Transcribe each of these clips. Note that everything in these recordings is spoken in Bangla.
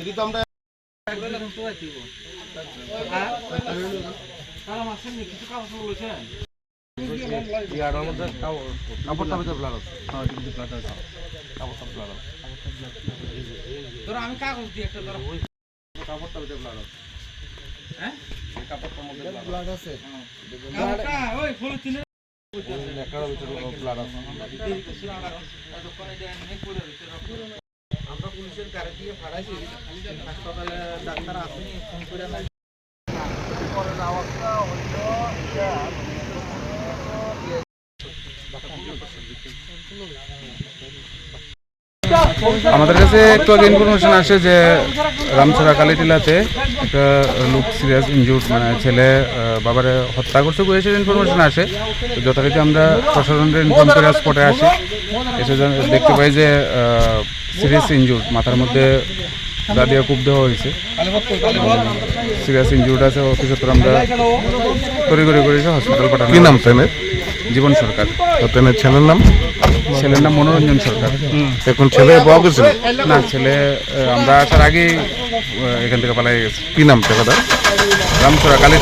এটি তো আমরা হ্যাঁ আমি কাগজ দিয়ে একটা ধরো কাপড় টাপড় ব্লাড আছে। হ্যাঁ কাপড়টার মধ্যে ব্লাড আছে। কাগজটা ওই পলিথিনে নেকড়ার ভিতরে ব্লাড আছে। আমরা পুলিশের গাড়ি দিয়ে ভাড়াইছি হাসপাতালে ডাক্তার আসেনি ফোন করে নাই। আমাদের কাছে একটু আগে ইনফরমেশন আসে যে রামছড়া কালীটিলাতে একটা লোক সিরিয়াস ইনজুর মানে ছেলে বাবারে হত্যা করছে বলে এসে ইনফরমেশন আসে। তো যথারীতি আমরা প্রশাসনের ইনফর্ম করে স্পটে আসি। এসে দেখতে পাই যে সিরিয়াস ইনজুর মাথার মধ্যে দা দিয়ে কূপ দেওয়া হয়েছে। সিরিয়াস ইনজুর্ড আছে সত্তর আমরা তড়িঘড়ি করে এসে হসপিটাল পাঠানো কি নাম ট্রেনের জীবন সরকার। ট্রেনের ছেলের নাম? ছেলের নাম মনোরঞ্জন সরকার। এখন ছেলে বয়া করছিল? না ছেলে আমরা আসার আগেই এখান থেকে পালাই গেছে। কি নাম ছেলেটা রামচূড়া কালী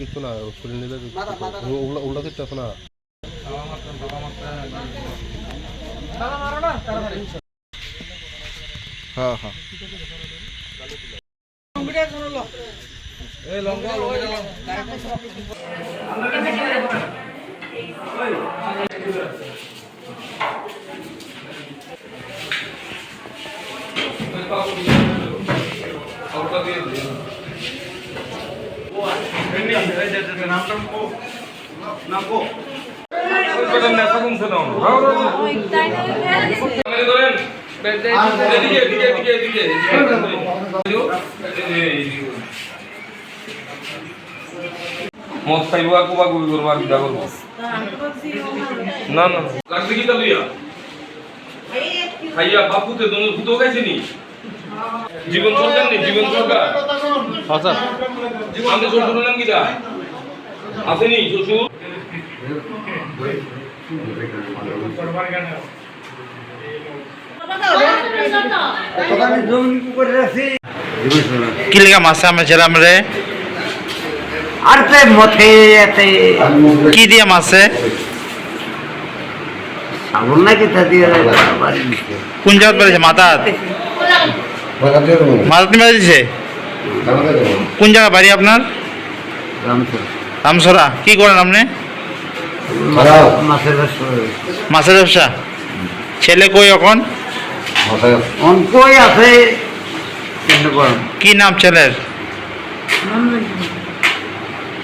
কিছু না নিলে ওগুলো ওগুলো কিছু না হ্যাঁ হ্যাঁ। এই লঙ্কা মদ খাইব আকো বা গুবি করব আর বিদা করব। না না। লাগবে কি তালুইয়া খাইয়া বাপুতে দোনো ফুটো খাইছে নি? জীবন সরকার নেই জীবন সরকার আমাদের শ্বশুর নাম কিটা আসেনি শ্বশুর? কি লেগা মাছে আমরা ছিলাম রে? আর তে মথে এতে কি দিয়ে মাছে? সাবন নাকি তা দিয়ে কোন জায়গাত বেড়েছে? মাথাত মাথাত মেরে কোন জায়গা বাড়ি আপনার? রামসরা কি করেন আপনি? মাছের ব্যবসা ছেলে কই এখন? অঙ্কই আছে। কি নাম ছেলের?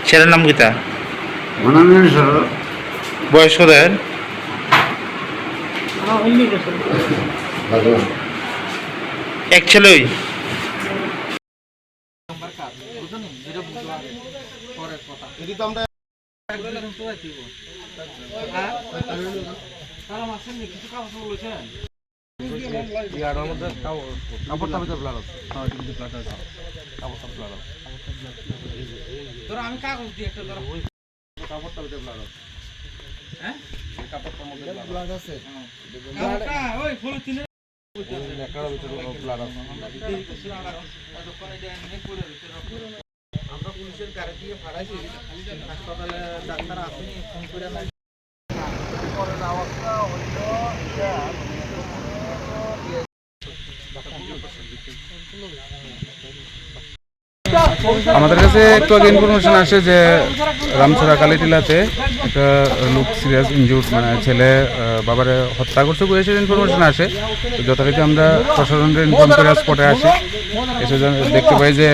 ছেলের নাম কিতা? মনোনয়ন বয়স কদের এক মধ্যে কাপড় ধরো আমি কাগজ দিয়ে একটা ধরো কাপড় টাপড় ব্লাড আছে হ্যাঁ কাপড়টার মধ্যে ব্লাড আছে ওই ব্লাড আছে আমরা পুলিশের গাড়ি দিয়ে ভাড়াইছি হাসপাতালে ডাক্তার আসেনি ফোন করে নাই আমাদের কাছে একটু আগে ইনফরমেশন আসে যে রামছড়া কালীটিলাতে একটা লোক সিরিয়াস ইনজুর মানে ছেলে বাবারে হত্যা করছে বলে এসে ইনফরমেশন আসে। তো যথারীতি আমরা প্রশাসনের ইনফর্ম করে স্পটে আসি। এসে দেখতে পাই যে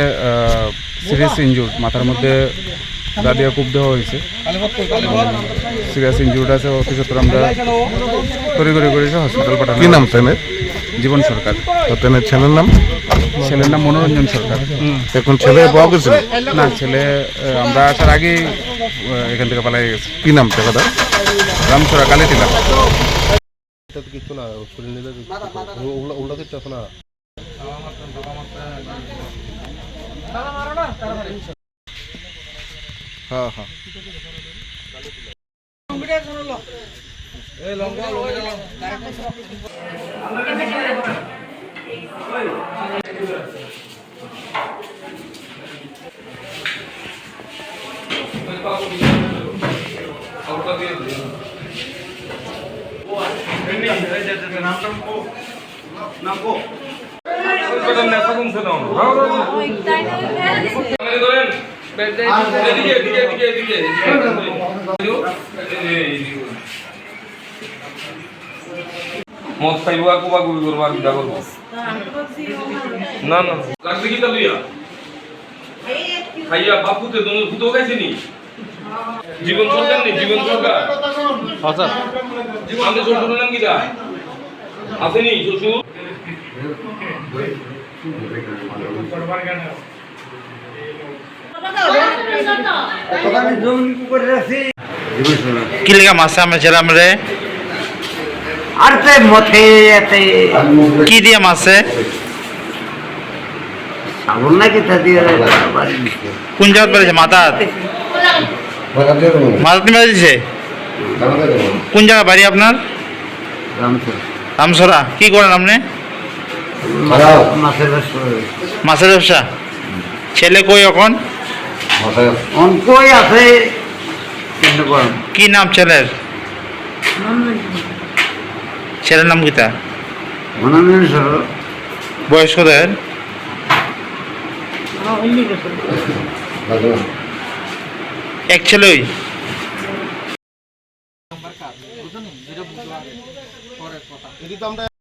সিরিয়াস ইনজুর মাথার মধ্যে দা দিয়ে কূপ দেওয়া হয়েছে। সিরিয়াস ইনজুর্ড আছে সত্তর আমরা তড়িঘড়ি করে হসপিটাল পাঠানো কি নাম ট্রেনের জীবন সরকার। ছেলের নাম? ছেলের নাম মনোরঞ্জন সরকার। এখন ছেলে বয়া করছিল? না ছেলে আমরা আসার আগেই আহ, এখান থেকে পালাই গেছে। কি নাম ছেলেটা রামছড়া কালী টিলা এটা তো কিছু না ওগুলো কিছু না। হ্যাঁ হ্যাঁ। মনে এদিকে এদিকে এদিকে এদিকে মদ খাইব আর কোবা গুবি করব আর বিদা করব? না না। লাগবে কি তালুইয়া খাইয়া বাপুতে তোমার ভূত খাইছে নি জীবন সরকার নেই জীবন সরকার আমাদের শ্বশুর নাম কিটা? আসেনি শ্বশুর? কি লেগে মাছে আমরা ছিলাম রে? আর তে মথে এতে কি দিয়ে মাছে? সাবন না কিতা দিয়ে কোন জায়গাত বেড়েছে? মাথাত মাথাত মেরে দিছে কোন জায়গা বাড়ি আপনার? রামসরা কি করেন আপনি? মাছের ব্যবসা করে। মাছের ব্যবসা? ছেলে কই এখন? অঙ্কই আছে। কি নাম ছেলের? ছেলের নাম কিতা বয়স এক ছেলে যদি তো কথা